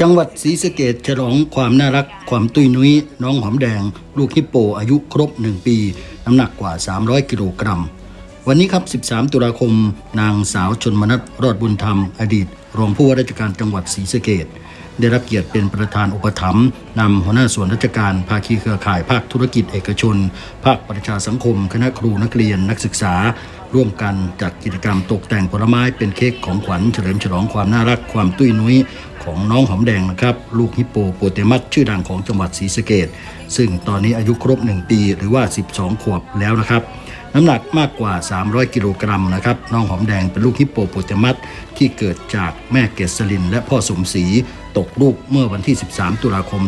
จังหวัดศรีสะเกดฉลองความน่ารักความตุ้ยนุ้ย น้องหอมแดง ลูกฮิปโปอายุครบ 1 ปี น้ำหนักกว่า 300 กิโลกรัม วันนี้ครับ 13 ตุลาคม นางสาวชนมนัทรอดบุญธรรม อดีต รองผู้ว่าราชการจังหวัดศรีสะเกดได้รับเกียรติเป็นประธานอุปถัมภ์นำหัวหน้าส่วนราชการ ภาคีเครือข่ายภาคธุรกิจเอกชน ภาคประชาสังคม คณะครูนักเรียนนักศึกษา ร่วมกันจัดกิจกรรมตกแต่งผลไม้เป็นเค้กของขวัญเฉลิมฉลองความน่ารักความตุ้ยนุ้ย ของน้องหอมแดงนะครับ ลูกฮิปโปโปเตมัสชื่อดังของจังหวัดศรีสะเกดซึ่งตอนนี้อายุครบ 1 ปีหรือว่า 12 ขวบแล้วนะครับ น้ำหนักมากกว่า 300 กิโลกรัมนะครับน้องหอมแดงเป็นลูกฮิปโปโปเตมัสที่เกิดจากแม่เกษริน และพ่อสมศรีตกลูกเมื่อวันที่ 13 ตุลาคม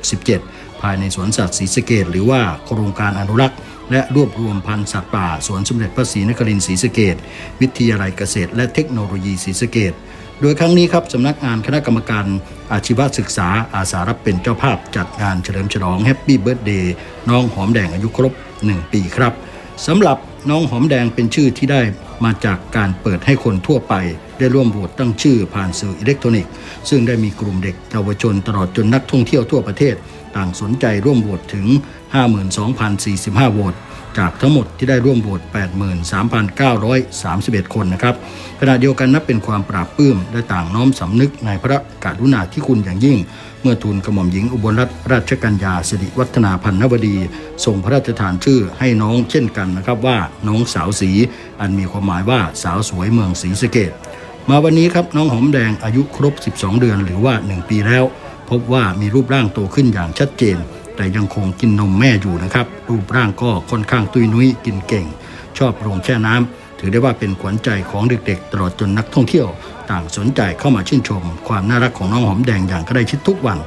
2567 ภายในสวนสัตว์ศรีสะเกดหรือว่าโครงการอนุรักษ์และรวบรวมพันธุ์สัตว์ป่าสวนสมเด็จพระศรีนครินทร์ศรีสะเกดวิทยาลัยเกษตรและเทคโนโลยีศรีสะเกด โดยครั้งนี้ครับสำนักงานคณะกรรมการอาชีวศึกษาอาสารับเป็นเจ้าภาพจัดงานเฉลิมฉลองแฮปปี้เบิร์ดเดย์น้องหอมแดงอายุครบ 1 ปีครับสำหรับน้องหอมแดงเป็นชื่อที่ได้มาจากการเปิดให้คนทั่วไป ได้ร่วมโหวตตั้งชื่อผ่านสื่ออิเล็กทรอนิกส์ ซึ่งได้มีกลุ่มเด็กเยาวชนตลอดจนนักท่องเที่ยวทั่วประเทศ ต่างสนใจร่วมโหวตถึง 52,045โหวต จากทั้งหมดที่ได้ร่วมโหวต83,931 คนนะครับขณะเดียวกันนับเป็นความปราบปลื้มและต่างน้อมสำนึกในพระกรุณาธิคุณอย่างยิ่ง เมื่อทูลกระหม่อมหญิงอุบลรัตนราชกัญญาสิริวัฒนาพันนวดีทรงพระราชทานชื่อให้น้องเช่นกันนะครับว่าน้องสาวสีอันมีความหมายว่าสาวสวยเมืองศรีสะเกดมาวันนี้ครับน้องหอมแดงอายุครบ 12 เดือนหรือว่า 1 ปีแล้ว พบว่ามีรูปร่างโตขึ้นอย่างชัดเจน แต่ยังคงกินนมแม่อยู่นะครับ รูปร่างก็ค่อนข้างตุยนุ้ยกินเก่ง ชอบลงแช่น้ำถือได้ว่าเป็นขวัญใจของเด็กๆ ตลอดจนนักท่องเที่ยว ต่างสนใจเข้ามาชื่นชม ความน่ารักของน้องหอมแดงอย่างใกล้ชิดทุกวัน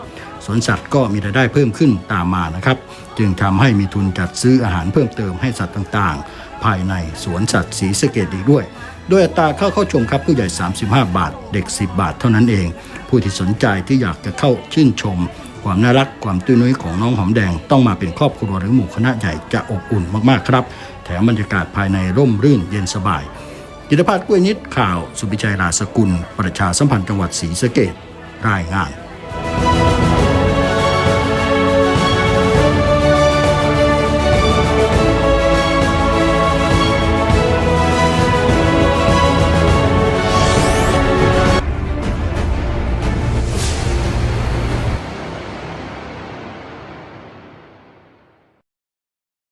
สวนสัตว์ก็มีรายได้เพิ่มขึ้นตามมานะครับ จึงทำให้มีทุนจัดซื้ออาหารเพิ่มเติมให้สัตว์ต่างๆ ภายในสวนสัตว์ศรีสะเกดอีกด้วย โดยอัตราเข้าเข้าชมครับผู้ใหญ่ 35 บาท เด็ก 10 บาทเท่านั้นเอง ผู้ที่สนใจที่อยากจะเข้าชื่นชม ความน่ารักความตื้นนุ้ยของน้องหอมแดงต้องมาเป็นครอบครัวหรือหมู่คณะใหญ่จะอบอุ่นมากๆครับ แถมบรรยากาศภายในร่มรื่นเย็นสบายกิตภัฒน์กล้วยนิดข่าว สุภิชัยราสกุล ประชาสัมพันธ์จังหวัดศรีสะเกดรายงาน